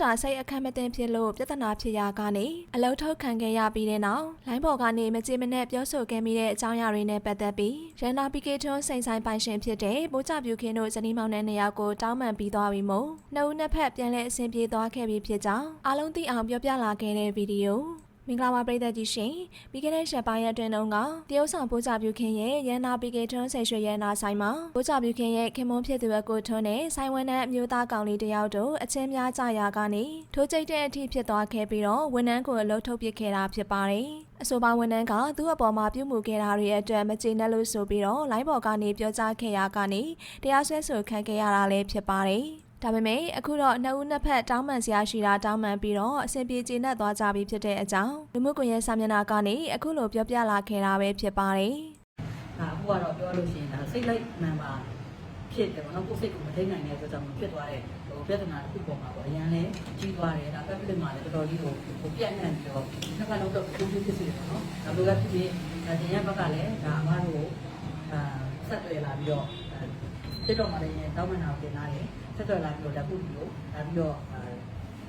တာစိတ်အခက်မသိဖြစ်လို့ပြဿနာဖြစ်ရာကနေအလုထုတ်ခံခဲ့ရပြီးတဲ့နောက်လိုင်းပေါ်ကနေမကြေမနက်ပြောဆိုခဲ့မိတဲ့အကြောင်းအရာတွေနဲ့ပတ်သက်ပြီးရန်နာပီကေထွန်းစိန်ဆိုင်ပိုင်ရှင်ဖြစ်တဲ့ပိုးချပြူခင်းတို့ဇနီးမောင်နှံနှစ်ယောက်ကိုတောင်းပန်ပြီးသွားပြီးမို့နှစ်ဦးနှစ်ဖက်ပြန်လည်အဆင်ပြေသွားခဲ့ပြီးဖြစ်ကြောင်းအားလုံးသိအောင်ပြောပြလာခဲ့တဲ့ဗီဒီယို မင်္ဂလာပါပရိသတ်ကြီးရှင်ပြီးခဲ့တဲ့ရက်ပိုင်းအတွင်းတုန်းကတရုတ်ဆောင်ပိုးကြပြူခင်ရဲ့ရန်နာပီကေထွန်းဆေရွှေရန်နာဆိုင်မှာပိုးကြပြူခင်ရဲ့ခင်မွန်းဖြစ်သူအကိုထွန်းနဲ့ဆိုင်ဝန်ထမ်းအမျိုးသားကောင်လေးတယောက်တို့အချင်းများကြရာကနေထိုးကျိတ်တဲ့အထိဖြစ်သွားခဲ့ပြီးတော့ဝန်ထမ်းကိုအလုပ်ထုတ်ပစ်ခဲ့တာဖြစ်ပါတယ်အဆိုပါဝန်ထမ်းကသူ့အပေါ်မှာပြုမှုခဲ့တာတွေအတွက်မကျေနပ်လို့ဆိုပြီးတော့လိုင်းပေါ်ကနေပြောကြားခဲ့ရာကနေတရားစွဲဆိုခံခဲ့ရတာလည်းဖြစ်ပါတယ် ဒါပေမဲ့အခုတော့နှစ်ဦးနှစ်ဖက်တောင်းပန်စရာရှိတာတောင်းပန်ပြီးတော့အဆင်ပြေကျေနပ်သွားကြပြီဖြစ်တဲ့အကြောင်းလူမှုကွန်ရက်စာမျက်နှာကနေအခုလိုပြောပြလာခဲ့တာပဲဖြစ်ပါတယ်ဒါအခုကတော့ပြောလို့ရှိရင်ဒါစိတ်လိုက်မှန်ပါဖြစ်တယ်ပေါ့နော်ကိုယ်စိတ်ကိုမထိနိုင်တဲ့အတွက်ကြောင့်ဖြစ်သွားတဲ့ဟိုပြဿနာတစ်ခုပေါ်မှာပေါ့အရန်လည်းကြီးသွားတယ်ဒါပက်ပလစ်မှာလည်းတော်တော်လေးကိုဟိုပြန့်နှံ့ပြီးတော့နှစ်ခါလုံးတော့ကိုယ်ဖြစ်ဖြစ်စီတယ်ပေါ့နော်ဒါလိုလည်းဖြစ်ဖြစ်ဒါတင်ရဘက်ကလည်းဒါအမားတို့အာဆက်သွယ်လာပြီးတော့ တက်တော့မှလည်းတောင်းမှန်တာကိုတင်လာတယ်ဆက်သွယ်လာပြီးတော့ဓာတ်ပုတ်ပြီးတော့ဒါပြီးတော့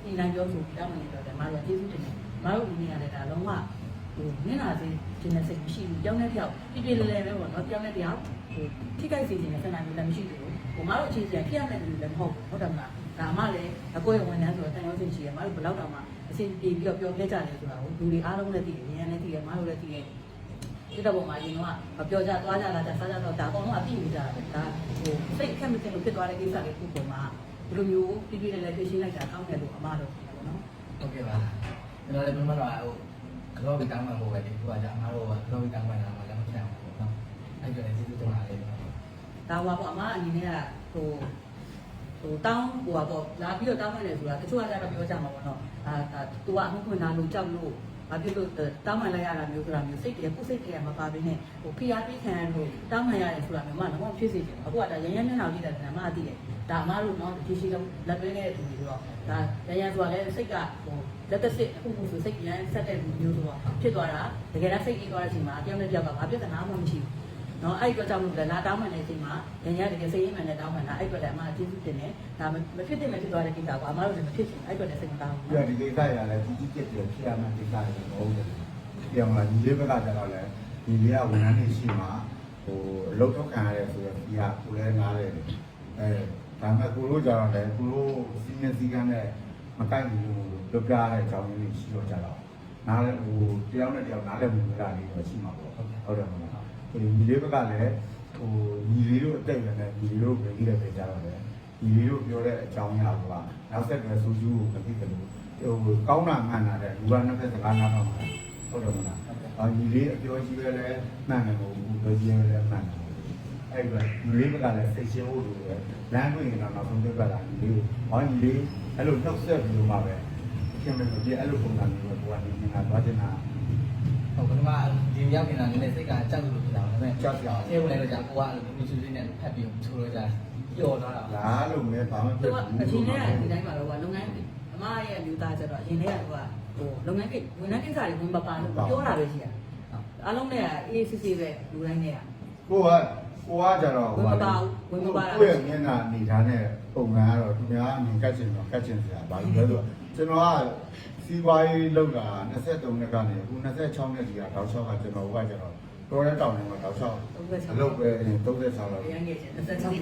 ဒီနိုင်ပြောဆိုတောင်းမှန်နေတော့တယ်မတို့ကျေးဇူးတင်တယ်မတို့ဦးနေရတယ်ဒါလုံးဝဟိုမျက်နှာစေးကျင်းတဲ့စိတ်မရှိဘူးကြောင်းတဲ့တယောက်ပြပြလဲလဲပဲပေါ့နော်ကြောင်းတဲ့တယောက်ဟိုထိခိုက်စေခြင်းနဲ့ဆန္ဒမျိုးလည်းမရှိဘူးဟိုမတို့အခြေစရာဖြစ်ရမယ့်လူလည်းမဟုတ်ဘူးဟုတ်တယ်မလားဒါမှလည်းအကိုရဲ့ဝန်ထမ်းဆိုတော့တန်ရုံးစိတ်ရှိရမတို့ဘယ်တော့တောင်မှအစီပြေပြီးတော့ပြောပြကြတယ်ဆိုတာကိုလူတွေအားလုံးလည်းသိတယ်ဉာဏ်လည်းသိတယ်မတို့လည်းသိတယ် ဒီတော့ပုံမှာရင်တော့မပြောကြသွားကြလာကြစားကြတော့ဒါအကုန်လုံးအသိနေကြတာပဲဒါဟိုစိတ်အခက်မတင်လို့ဖြစ်သွားတဲ့ကိစ္စလေးခုပုံမှာဒီလိုမျိုးပြပြလဲလဲသိရှင်းလိုက်တာကောင်းတယ်လို့အမားတို့ပြောနော်ဟုတ်ကဲ့ပါကျွန်တော်လည်းပြန်မတော့ဟိုကလောဘီတောင်းမှန်ဖို့ပဲဒီခုကကြာအမားတို့ကကလောဘီတောင်းမှန်တာမှလည်းမဖြစ်အောင်ပေါ့နော်အဲ့ဒါလည်းကျေးဇူးတင်ပါတယ်ဒါဟိုပေါ့အမအနေနဲ့ကဟိုဟိုတောင်းဟိုပေါ့လာပြီးတော့တောင်းမှတယ်ဆိုတာတချို့ကကြတော့ပြောကြမှာပေါ့နော်အာဒါ तू ကအမှုခွင့်လာလို့ကြောက်လို့ ဘာဖြစ်လို့တောင်းမှလိုက်ရတာမျိုးဆိုတာမျိုးစိတ်တည်းကိုယ်စိတ်တည်းမပါဘဲနဲ့ဟိုဖိအားပေးခံရလို့တောင်းမှရတယ်ဆိုတာမျိုးမှတော့ဖြစ်စေချင်အခုကဒါရရမျက်နှာကြည့်တာဒါမှအသိတယ်ဒါအမလို့နော်ဒီရှိလုံးလက်တွဲနေတဲ့သူတွေဆိုတော့ဒါရရဆိုတာလည်းစိတ်ကဟိုလက်သက်စစ်အခုခုဆိုစိတ်ပြန်ဆက်တဲ့လူမျိုးဆိုတော့ဖြစ်သွားတာတကယ်တော့စိတ်ကြီးသွားတဲ့အချိန်မှာတယောက်နဲ့တယောက်ကဘာပြဿနာမှမရှိဘူး နော်အဲ့ဒီတော့ကြောင့်လို့လည်းလာတောင်းမှန်တဲ့အချိန်မှာညညတကယ်စိတ်ရင်းမှန်တဲ့တောင်းမှန်တာအဲ့အတွက်လည်းအမကျေးဇူးတင်တယ်ဒါမဖြစ်တဲ့မဖြစ်သွားတဲ့ကိစ္စကအမတို့လည်းမဖြစ်ချင်အဲ့အတွက်လည်းစိတ်မတောင်းဘူးပြဒီကိစ္စရလည်းကြီးကြီးကျယ်ကျယ်ဖြစ်ရမှကိစ္စတွေမဟုတ်ဘူး။ပြောင်းလာညီလေးဘက်ကကျတော့လည်းညီလေးကဝန်ထမ်းတွေရှိမှဟိုအလုပ်ထုတ်ခံရတယ်ဆိုတော့ဒီကကိုလည်းနားတယ်။အဲဒါမှကိုတို့ကြတော့လည်းကိုတို့စီးနေစည်းကမ်းနဲ့မကိုက်ဘူးလို့ပြောပြတဲ့အကြောင်းရင်းတွေရှိတော့ကြတော့နားလည်းဟိုတယောက်နဲ့တယောက်နားလည်းမလို့လာလေးတော့ရှိမှာပေါ့။ဟုတ်တယ်မလား။ဒီ ညီလေးဘက်ကလည်းဟိုညီလေးတို့အတက်ရနေညီလေးတို့ပဲကြီးတယ်ပဲကြတော့လေ။ဒီလိုပြောတဲ့အကြောင်းအရာကနောက်ဆက်တွဲဆိုကျူးကိုမသိတယ်လို့ဟိုကောင်းတာမှန်တာတဲ့လူကနှစ်ဖက်စကားနားတော့မှာဟုတ်တယ်မလား။အော်ညီလေးအပြောကြီးပဲလဲမှန်တယ်ကိုဘူးပြောကြီးပဲလဲမှန်တယ်။အဲ့ဒါညီလေးကလည်းစိတ်ရှင်းဖို့လိုတယ်။လမ်းတွေ့ရင်တော့နောက်ဆုံးပြတ်လာညီလေးကိုဟောညီလေးအဲ့လိုနှုတ်ဆက်ပြီးတော့မှပဲခင်ဗျာဒီအဲ့လိုပုံစံမျိုးကိုကဒီနေတာသွားချင်တာဟုတ် ကဲ့မှာဒီရောက်နေတာနည်းနည်းစိတ်ကကြောက်လို့ဖြစ်တာဒါပေမဲ့ကြောက်ကြောက်အဲဝင်လိုက်တော့ကြာကိုကအဲ့လိုမျိုးချူလေးနဲ့ဖက်ပြီးချိုးလို့ကြာပျော်သွားတာလားလို့မဲဘာမှသူဖြစ်ကဘူးအချိန်နဲ့ဒီတိုင်းမှာတော့လုပ်ငန်းအမရဲ့လူသားကျတော့အရင်တည်းကသူကဟိုလုပ်ငန်းကိဝန်ထမ်းကိစ္စတွေဝင်မပါလို့ပြောတာပဲရှိတာအားလုံးနဲ့အေးစစ်စစ်ပဲလူတိုင်းနဲ့ကိုကကိုကကြတော့ကိုယ့်ရဲ့မျက်နှာနေထားတဲ့ပုံစံကတော့သူများအမြင်ကတ်ချင်တော့ကတ်ချင်စရာဘာလို့လဲဆိုတော့ကျွန်တော်က စီးပွားရေးလုပ်တာ23နှစ်ကနေအခု26နှစ်ဒီကတောက်လျှောက်ကကျွန်တော်ကကျတော့တော်တဲ့တောင်ထဲမှာတောက်လျှောက်အလုပ်ပဲ36လောက်ရန်ငယ်ချင်း26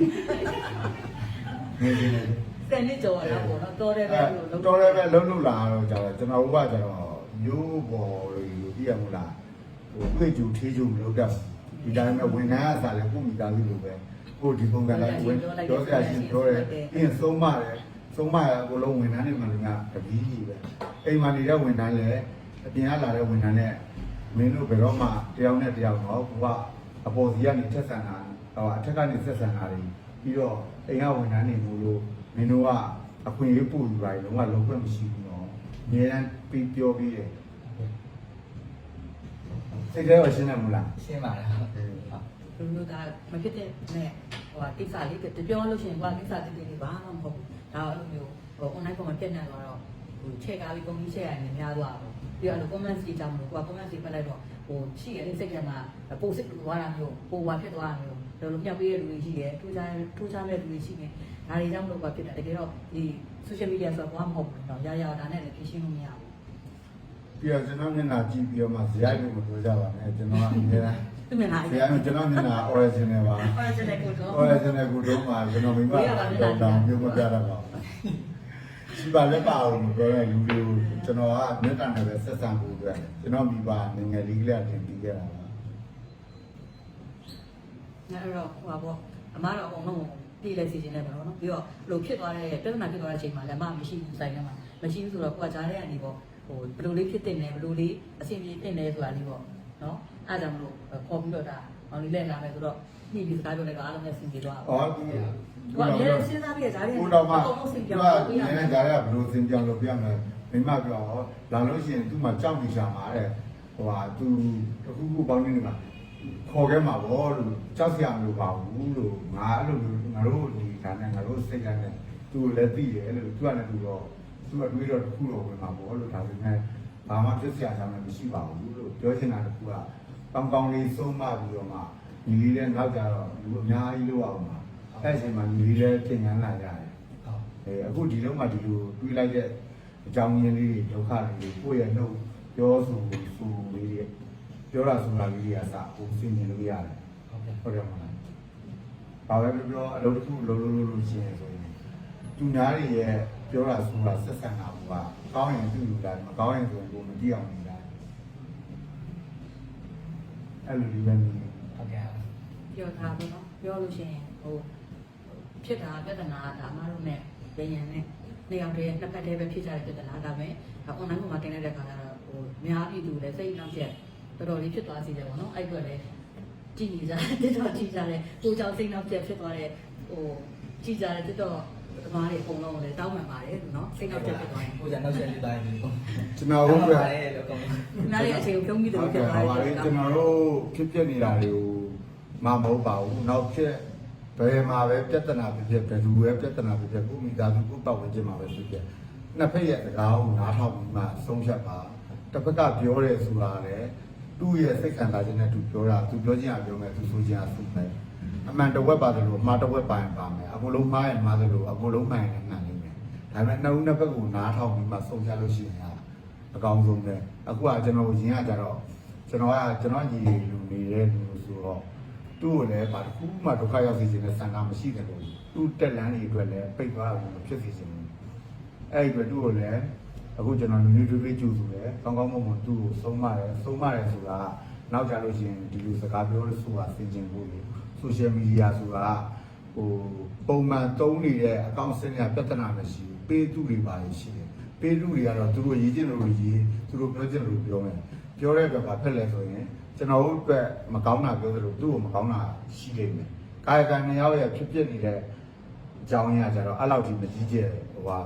နေနေနေစနေကြော်လာပေါ့နော်တော်တယ်ပဲအဲလို့တော်တယ်ပဲလုံးလုံးလာတော့ကျတော့ကျွန်တော်ကကျတော့မျိုးပေါ်လို့ပြရမလားဟိုတွေ့ကြူထေးကြူမလုပ်တော့ဒီတိုင်းပဲဝန်ထမ်းအစားလည်းကိုမိသားစုလိုပဲကိုဒီပုံကလည်းဝင်ပြောစရာရှိပြောတယ်ပြီးရင်သုံးမတယ် သုံးမရအကုန်လုံးဝန်ထမ်းတွေမှလည်းတပီးကြီးပဲအိမ်မှာနေတဲ့ဝန်ထမ်းလည်းအပြင်ကလာတဲ့ဝန်ထမ်းနဲ့မင်းတို့ဘယ်တော့မှတယောက်နဲ့တယောက်တော့ကိုကအပေါ်စီကနေဆက်ဆံတာဟောအထက်ကနေဆက်ဆံတာတွေပြီးတော့အိမ်ကဝန်ထမ်းတွေမို့လို့မင်းတို့ကအခွင့်အရေးပို့ယူပါရင်လုံးဝလုံးဝမရှိဘူးနော်အများအားပြီးပြောပြီးတယ်စိတ်ထဲရောရှင်းတယ်မလားရှင်းပါတယ်ဟုတ်လူမျိုးကမဖြစ်တဲ့နဲ့ ဟိုကိစ္စလေးတပြောလို့ရှိရင်ဟိုကိစ္စတိတိလေးဘာမှမဟုတ်ဘူးဒါအဲ့လိုမျိုးဟို online ပေါ်မှာပြည့်နေတော့ဟိုချက်ကားပြီးကုန်ကြီးချက်ရတယ်များသွားတော့ပြီးတော့ comment စီကြောင့်မလို့ကိုက comment စီပတ်လိုက်တော့ဟိုရှိရတဲ့စိတ်ကမှပိုစစ်သွားတာမျိုးပိုဝါဖြစ်သွားတာမျိုးဒါလိုမြောက်ပေးတဲ့လူတွေရှိတယ်ထူးခြားထူးခြားတဲ့လူတွေရှိတယ်ဒါတွေကြောင့်မလို့ကဖြစ်တာတကယ်တော့ဒီ social media ဆိုတော့ဘာမှမဟုတ်ဘူးတော့ရရဒါနဲ့လည်းဖြည့်ရှင်းလို့မရဘူးပြီးတော့ကျွန်တော်မျက်နှာကြည့်ပြီးတော့မှဇာတ်လို့မပြောကြပါနဲ့ကျွန်တော်ကအများအား သူမျက်နှာဇာတ်ကကျွန်တော်မျက်နှာ original ပါ original ကိုတော့ original ကိုတော့မှကျွန်တော်မိမတော့တောင်းပြောမပြတာပါရှိပါလက်ပါအောင်ပြောတဲ့လူတွေကိုကျွန်တော်ကမေတ္တာနဲ့ပဲဆက်ဆံဖို့အတွက်ကျွန်တော်မိဘငငယ်လေးကလေးတင်ပြီးခဲ့တာပါအဲ့တော့ဟိုပါပေါ့အမားတော့အကုန်လုံးပြည်လဲစီစဉ်နေပါတော့နော်ပြီးတော့ဘလို့ဖြစ်သွားတဲ့ပြဿနာဖြစ်သွားတဲ့အချိန်မှာလည်းမမရှိဘူးဆိုင်ထဲမှာမရှိဘူးဆိုတော့ကိုကကြားထဲကနေပေါ့ဟိုဘလို့လေးဖြစ်တင်တယ်ဘလို့လေးအဆင်ပြေတင်တယ်ဆိုတာလေးပေါ့ နော်အဲ့ဒါကြောင့်မလို့ခေါ်ပြီးတော့ဒါမောင်လေးလက်လာမယ်ဆိုတော့ညှိပြီးစကားပြောလိုက်တော့အားလုံးနဲ့ဆင်ပြေသွားပါအော်ဒီဟိုအများကြီးစဉ်းစားပြီးကြကြားထဲကိုတော့မှအကုန်လုံးဆင်ပြေသူသွားကပြီးရနည်းနည်းကြားရဘလို့စင်ကြောင်လို့ပြမယ်မိမပြောဟောလာလို့ရှိရင်သူ့မှာကြောက်နေချာမှာတဲ့ဟိုဟာသူတခုခုပေါင်းနေမှာခေါ်ခဲ့မှာဗောလို့ကြောက်စရာမလိုပါဘူးလို့ငါအဲ့လိုငါတို့ဒီခါနဲ့ငါတို့စိတ်ကနဲ့သူ့လည်းသိတယ်လို့သူကလည်းသူတော့သူကတွေးတော့တခုတော့ဝင်မှာဗောလို့ဒါပေမဲ့ ဘာမှဖြစ်စရာအကြောင်းလည်းမရှိပါဘူးလို့ပြောချင်တာတခုကကောင်းကောင်းလေးဆုံးမပြီးတော့မှညီလေးလည်းနောက်ကြတော့လူအများကြီးလို့အောင်ပါအဲ့ဒီမှာညီလေးလည်းသင်ညာလာကြတယ်ဟုတ်အဲအခုဒီလုံးမှာဒီလိုတွေးလိုက်တဲ့အကြောင်းရင်းလေးတွေဒုက္ခလေးတွေကိုယ့်ရဲ့နှုတ်ပြောဆိုဆိုလေးတွေပြောတာဆိုတာလေးတွေအစဟိုသိမြင်လို့ရတယ်ဟုတ်ကဲ့ဟုတ်တယ်မလားဘာပဲပြောပြောအလုပ်တစ်ခုလုံးလုံးလုံးလုံးရှင်းရဆိုရင်သူများတွေရဲ့ ပြောတာဆိုတာဆက်ဆံတာကကောင်းရင်သူ့လူလားမကောင်းရင်ဆိုရင်ကိုမတိအောင်နေတာအဲ့လိုဒီပဲနေဟုတ်ကဲ့ပြောထားပြီနော်ပြောလို့ရှိရင်ဟိုဖြစ်တာပြဿနာဒါမှတော့နဲ့ရရင်နဲ့နေအောင်တည်းနှစ်ဖက်တည်းပဲဖြစ်ကြတဲ့ပြဿနာဒါပဲဒါ online ပေါ်မှာတင်လိုက်တဲ့ခါကျတော့ဟိုများပြည်သူလည်းစိတ်နှောက်ရက်တော်တော်လေးဖြစ်သွားစီတယ်ပေါ့နော်အဲ့အတွက်လည်းကြည်နေကြတယ်တော်တော်ကြည်ကြတယ်ကိုကြောင့်စိတ်နှောက်ရက်ဖြစ်သွားတဲ့ဟိုကြည်ကြတယ်တော်တော် ဒီမားတွေအကုန်လုံးလည်းတောင်းပန်ပါတယ်နော်စိတ်နှောက်ရက်ဖြစ်သွားရင်ကိုကြနောက်ဆက်လေးတိုင်းဒီကိုကျွန်တော်ဟုတ်ကဲ့ပါတယ်လို့ကောင်းနားရဲ့အချိန်ကိုပြုံးပြီးတယ်ဟုတ်ဖြစ်ကဲ့သွားပါတယ်လေကျွန်တော်တို့ဖြစ်ပြနေတာတွေကိုမမဟုတ်ပါဘူးနောက်ဖြစ်ဘယ်မှာပဲပြဿနာဖြစ်ဖြစ်ဘယ်လူပဲပြဿနာဖြစ်ဖြစ်ကိုမိသားစုကိုပတ်ဝန်းကျင်မှာပဲဖြစ်ဖြစ်နှစ်ဖက်ရဲ့စကားကိုနားထောင်ပြီးမှဆုံးဖြတ်ပါတစ်ဖက်ကပြောရဲဆိုတာလည်းသူ့ရဲ့စိတ်ခံစားခြင်းနဲ့သူပြောတာသူပြောခြင်းအပြောမယ်သူဆိုခြင်းအဆိုမယ် အမှန်တဝက်ပါတယ်လို့အမှားတဝက်ပါရင်ပါမယ်အကုန်လုံးမှားရင်မှားတယ်လို့အကုန်လုံးမှန်ရင်မှန်နေမယ်ဒါပေမဲ့နှစ်ဦးနှစ်ဖက်ကိုနားထောင်ပြီးမှဆုံးဖြတ်လို့ရှိရင်အကောင်းဆုံးပဲအခုကကျွန်တော်ရင်းကကြတော့ကျွန်တော်ကကျွန်တော်ညီလူနေတဲ့လူဆိုတော့သူ့ကိုလည်းဘာတစ်ခုမှဒုက္ခရောက်စေခြင်းနဲ့ဆန္ဒမရှိတယ်လို့သူ့တက်လန်းတွေအတွက်လည်းပိတ်သွားတာမဖြစ်စေချင်ဘူးအဲ့ဒီအတွက်သူ့ကိုလည်းအခုကျွန်တော်လူမျိုးတွေးကြည့်ဆိုတယ်ကောင်းကောင်းမွန်မွန်သူ့ကိုဆုံးမတယ်ဆုံးမတယ်ဆိုတာနောက်ကြလို့ရှိရင်ဒီလိုစကားပြောလို့ဆိုတာသင်ကျင်ဖို့လေ social media ဆိုတာဟိုပုံမှန်သုံးနေတဲ့အကောင့်စင်းရပြဿနာမရှိဘူးပေးသူတွေပါရှိတယ်ပေးလူတွေကတော့သူတို့ရေးချင်လို့ရေးသူတို့ပြောချင်လို့ပြောမယ်ပြောတဲ့ဘက်ကဖက်လဲဆိုရင်ကျွန်တော်တို့အတွက်မကောင်းတာပြောသလိုသူ့ကိုမကောင်းတာရှိနေမယ်ကာယကံနှစ်ယောက်ရဲ့ဖြစ်ဖြစ်နေတဲ့အကြောင်းအရာကြတော့အဲ့လောက်ထိမကြီးကျယ်ဟိုဟာ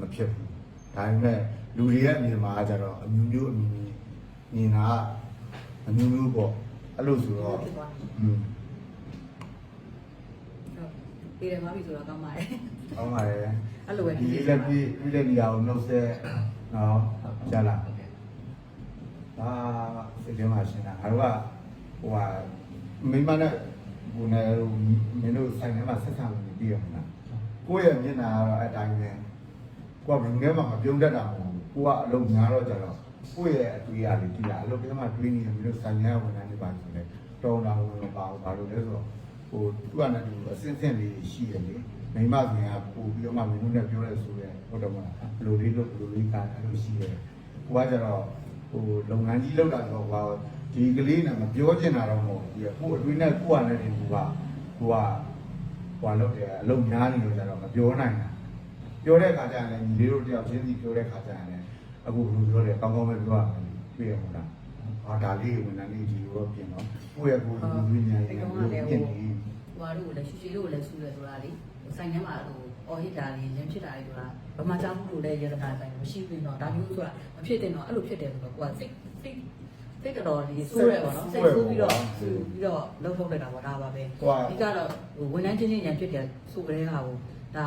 မဖြစ်ဘူးဒါပေမဲ့လူတွေရဲ့အမြင်မှာကြတော့အမျိုးမျိုးအမျိုးမျိုးမြင်တာအမျိုးမျိုးပေါ့အဲ့လိုဆိုတော့อืม ပြည်တယ်မှာပြီဆိုတော့ကောင်းပါတယ်ကောင်းပါရဲ့အဲ့လိုပဲဒီလေးလည်းပြီးပြီးတဲ့နေရာကိုနှုတ်ဆက်နော်ကြားလားဟုတ်ကဲ့ဒါစိတ်ထဲမှာရှင်းတာငါတို့ကဟိုဟာမိမနဲ့ဟိုနဲ့မင်းတို့ဆိုင်ထဲမှာဆက်ဆံနေပြီးရမလားကိုယ့်ရဲ့မျက်နှာကတော့အတိုင်းပဲကိုကဘယ်ငယ်မှမပြုံးတတ်တာမဟုတ်ဘူးကိုကအလုံးများတော့ကြတော့ကိုယ့်ရဲ့အတွေ့အကြုံတွေကြည့်တာအလုံးထဲမှာတွေးနေရင်မင်းတို့ဆိုင်ထဲဝင်နေပါဆိုလေတောင်းတာဝင်မပါဘူးဘာလို့လဲဆိုတော့ ဟိုသူကလည်းသူအစင်းစင်းလေးရှိတယ်လေမိမဆိုရင်ကပို့ပြီးတော့မှမင်းတို့နဲ့ပြောရဲဆိုရဲဟုတ်တယ်မလားဘယ်လိုလေးလုပ်ဘယ်လိုလေးကားအဲ့လိုရှိတယ်ကိုကကြတော့ဟိုလုပ်ငန်းကြီးလောက်တာတော့ကွာဒီကလေးနဲ့မပြောချင်တာတော့မဟုတ်ဘူး။ကို့အတွင်းနဲ့ကိုယ့်အနေနဲ့ကိုကကိုကဟိုဟာလောက်တယ်အလုံးများနေလို့ကြတော့မပြောနိုင်တာ။ပြောတဲ့ခါကျရင်လည်းညီလေးတို့တယောက်ချင်းစီပြောတဲ့ခါကျရင်လည်းအခုဘယ်လိုပြောလဲကောင်းကောင်းပဲပြောရမယ်ပြည့်ရမလား။ ဟာဒါလေးဝန်ထမ်းလေးဒီလိုပြင်တော့ကိုယ့်ရဲ့ကိုယ်ကိုယ်ဉာဏ်ရည်ကိုပြင်နေဟိုဟာတို့လည်းရှူရှူတို့လည်းဆူတယ်ဆိုတာလေဆိုင်ထဲမှာဟိုအော်ဟစ်တာလေးရင်းဖြစ်တာလေးဆိုတာဗမာကြောင့်လို့လည်းရတနာဆိုင်မရှိဘူးတော့ဒါမျိုးဆိုတာမဖြစ်တဲ့တော့အဲ့လိုဖြစ်တယ်ဆိုတော့ကိုကစိတ်စိတ်စိတ်တော်လေးစိုးရဲပါတော့စိတ်ဆိုးပြီးတော့ပြီးတော့လှုပ်ထုတ်လိုက်တာပေါ့ဒါပါပဲဒီကတော့ဟိုဝန်ထမ်းချင်းချင်းရန်ဖြစ်တယ်ဆိုကြတဲ့ဟာကိုဒါ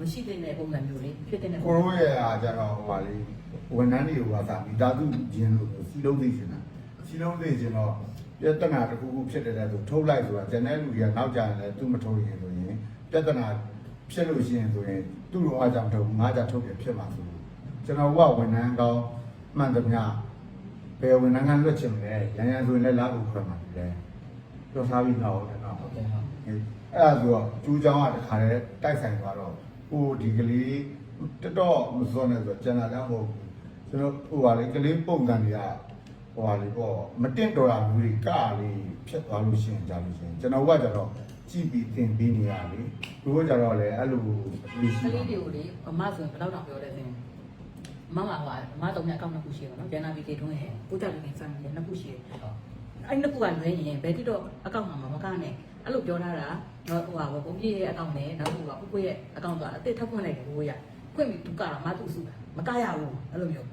မရှိတဲ့ပုံစံမျိုးလေးဖြစ်တဲ့ကိုရိုးရဲ့အားကြတော့ဟိုပါလေဝန်ထမ်းတွေကသာမိသားစုချင်းလို့စီလုံးသိချင်တာစီလုံးသိချင်တော့ပြဿနာတစ်ခုခုဖြစ်တဲ့ဆိုထုတ်လိုက်ဆိုတာကျန်တဲ့လူတွေကနောက်ကြရင်လည်းသူ့မထုတ်ရင်ဆိုရင်ပြဿနာဖြစ်လို့ရှိရင်ဆိုရင်သူ့လိုအားကြောင့်ထုတ်ငါးကြထုတ်ပြဖြစ်မှာဆိုကျွန်တော်ကဝန်ထမ်းကောင်းမှန်သမျှဘယ်ဝန်ထမ်းကလွတ်ချင်လဲရန်ရန်ဆိုရင်လည်းလားဖို့ခွဲမှာလေပြောထားပြီးတော့တယ်နော်ဟုတ်ကဲ့ဟုတ်အဲ့ဒါဆိုတော့ကျူးချောင်းကတခါတည်းတိုက်ဆိုင်သွားတော့ ဟိုဒီကလေးတော်တော်မစောနဲ့ဆိုတော့ကျန်တာလည်းမဟုတ်ဘူးကျွန်တော်ဟိုပါလေကလေးပုံစံတွေကဟိုပါလေပေါ့မတင့်တော်တာမျိုးတွေကလေးဖြစ်သွားလို့ရှိရင်ကြာလို့ရှိရင်ကျွန်တော်ကကြတော့ကြည့်ပြီးသင်ပေးနေရလေသူကကြတော့လေအဲ့လိုလေးကရှိလေးပါတွေကိုလေအမဆိုရင်ဘယ်တော့တောင်ပြောလဲဆိုရင်မမကအမတုံးနဲ့အကောင့်နှစ်ခုရှိတယ်နော်ဂျန်နာဗီကေထွန်းရဲ့ကိုကြလူနေစမ်းတယ်နှစ်ခုရှိတယ်အဲ့နှစ်ခုကလွဲရင်ဘယ်တိတော့အကောင့်မှာမကနဲ့ အဲ့လိုပြောထားတာတော့ဟိုဟာဘုံကြီးရဲ့အကောင့်နဲ့နောက်ဟိုကကိုကိုရဲ့အကောင့်ဆိုတာအစ်စ်ထောက်ဖွင့်လိုက်တယ်ကိုရဖွင့်ပြီးသူကတာမသူ့စုမကရဘူးအဲ့လိုမျိုး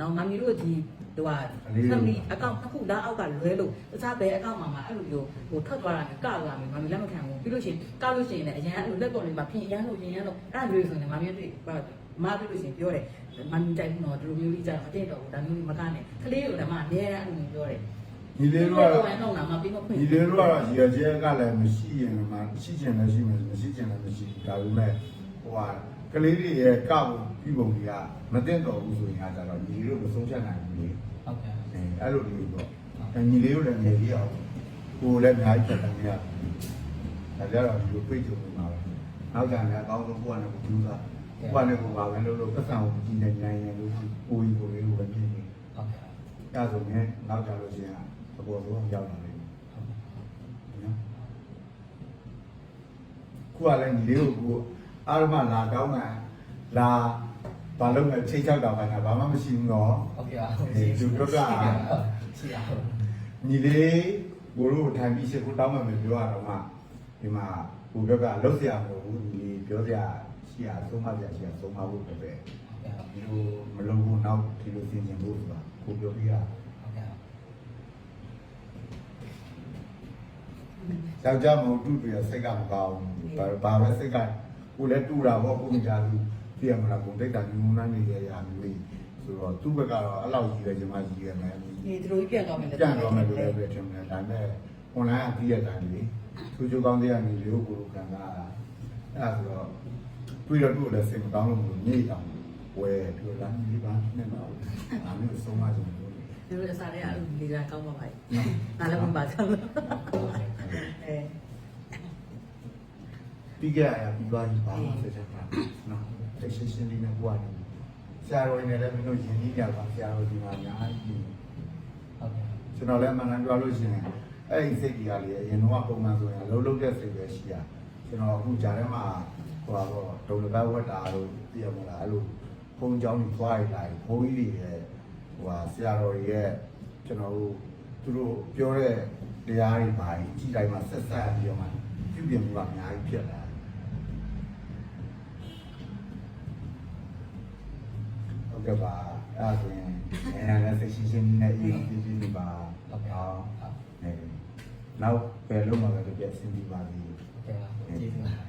နော်ငါမီတို့ဒီဟိုဟာဖမ်လီအကောင့်တစ်ခုလားအောက်ကလွဲလို့တခြားဘယ်အကောင့်မှာမှအဲ့လိုမျိုးဟိုထွက်သွားတာမျိုးကသွားမျိုးငါမီလက်မခံဘူးပြီးလို့ရှိရင်ကလို့ရှိရင်လည်းအရန်အဲ့လိုလက်ပေါ်လေးမှာဖြစ်အရန်လို့ရင်ရန်လို့အဲ့ဒါမျိုးဆိုရင်ငါမီတို့မားပြီးလို့ရှိရင်ပြောတယ်မမီတိုက်ဘူးနော်ဒီလိုမျိုးလေးကြာမတည့်တော့ဘူးဒါမျိုးမကနဲ့ကလေးတို့လည်းမအများအားအဲ့လိုမျိုးပြောတယ် ညီလေးတို့ကတော့ဘယ်တော့မှမပြီးမဖွင့်ညီလေးတို့ကတော့ရည်ကျဲကလည်းမရှိရင်မှရှိချင်လည်းရှိမယ်မရှိချင်လည်းမရှိဘူးဒါပေမဲ့ဟိုဟာကလေးတွေရဲ့ကောက်ပြီးပုံတွေကမတင်တော်ဘူးဆိုရင်အားကြတော့ညီလေးတို့မဆုံးဖြတ်နိုင်ဘူးလေဟုတ်ကဲ့အဲအဲ့လိုလေးပေါ့အဲညီလေးတို့လည်းငယ်လေးအောင်ကိုယ်လည်းအများကြီးဖြတ်တယ်မရဘူးဒါကြတော့ဒီလိုပြေးကြုံနေမှာပဲနောက်ကြလည်းအကောင်းဆုံးကိုယ်ကလည်းကိုကျူးစားကိုယ်ကလည်းကိုယ်ပါပဲလို့လို့ပတ်စံကိုကြည့်နေနိုင်ရင်လို့ကိုယ်ကြီးကိုယ်လေးကိုပဲကြည့်နေဟုတ်ကဲ့ဒါဆိုရင်နောက်ကြလို့ရှိရင်အ ပေါ်ဆုံးရောက်လာတယ်နော်ခုကလည်းညီလေးကိုကိုအာရမလာကောင်းမှလာဘာလို့လဲချိန်ချောက်တာပါညာဘာမှမရှိဘူးနော် ဟုတ်ကဲ့ပါ အေးသူတို့က ရှိရဟုတ် ညီလေးကိုတို့ထိုင်ပြီးရှစ်ခုတောင်းမှမယ်ပြောရတော့မှဒီမှာကိုပြောကလှုပ်เสียမလို့ဘူးညီလေးပြောเสียရှိရသုံးမပြရှိရသုံးမဖို့ပဲ ဟုတ်ကဲ့ဟုတ် ဒီလိုမလုပ်ဘူးနောက်ဒီလိုသိကျင်ဖို့ဆိုတာကိုပြောပြရ ယောက်ျားမဟုတ်တူတူရစိတ်ကမကောင်းဘူးဘာဘာပဲစိတ်ကကိုလည်းတူတာပေါ့ကိုကြာလူပြရမလားကိုတိတ်တာညူနန်းနေရရမျိုးလေးဆိုတော့သူ့ဘက်ကတော့အဲ့လောက်ကြီးပဲကျွန်မကြီးရမယ်ဒီလိုကြီးပြန်သွားမယ်ပြန်တော့မယ်လို့လည်းပဲထင်တယ်ဒါပေမဲ့ online ကပြီးရတဲ့အတိုင်းလေသူချိုးကောင်းတဲ့ကနေလေကိုကိုခံတာအဲ့ဒါဆိုတော့ပြီးတော့သူ့လည်းစိတ်မကောင်းလို့မလို့ညိအောင်ဝယ်သူလမ်းကြီးပါနဲ့တော့ဒါမျိုးဆုံးမကြတ ယ်လို့ ဒီလိုအစားတွေကအဲ့လိုလေးကကောင်းပါပါ။ဒါလည်းမပါချင်ဘူး။အဲ ပြီးကြရပြီးသွားပြီပါဆက်ချက်ပါနော်တက်ရှင်းရှင်းလေးနဲ့ပွားနေဆရာတော်နေလည်းမင်းတို့ယဉ်ကြီးကြပါဆရာတော်ဒီမှာအများကြီး ဟုတ်ကဲ့ ကျွန်တော်လည်းမှန်ကန်ပြောလို့ရှိရင်အဲ့ဒီစိတ်ကြီးကလေအရင်တော့ပုံမှန်ဆိုရင်လှုပ်လှုပ်တဲ့စိတ်ပဲရှိရကျွန်တော်အခုဂျာထဲမှာဟိုပါတော့ဒုံလဘဝတ်တာလို့သိရမလားအဲ့လိုဘုံเจ้าကြီးသွားရလိုက်ဘုံကြီးတွေရဲ့ ဟိုဟာဆရာတော်တွေရဲ့ကျွန်တော်တို့သူတို့ပြောတဲ့တရားတွေပါကြီးကြည်တိုင်းမှာဆက်ဆက်ပြီးတော့မှပြုပြင်မှုကအများကြီးဖြစ်လာဟုတ်ကဲ့ပါအဲ့ဒါဆိုရင်အဲလည်းစိတ်ရှင်းရှင်းနဲ့အေးပြည့်ပြည့်ပါဟုတ်ကဲ့ဟောဟုတ်အဲနောက်ပဲလုံးမှာပဲပြည့်စင်ပြီးပါပြီကဲ့ပါကျေးဇူးပါ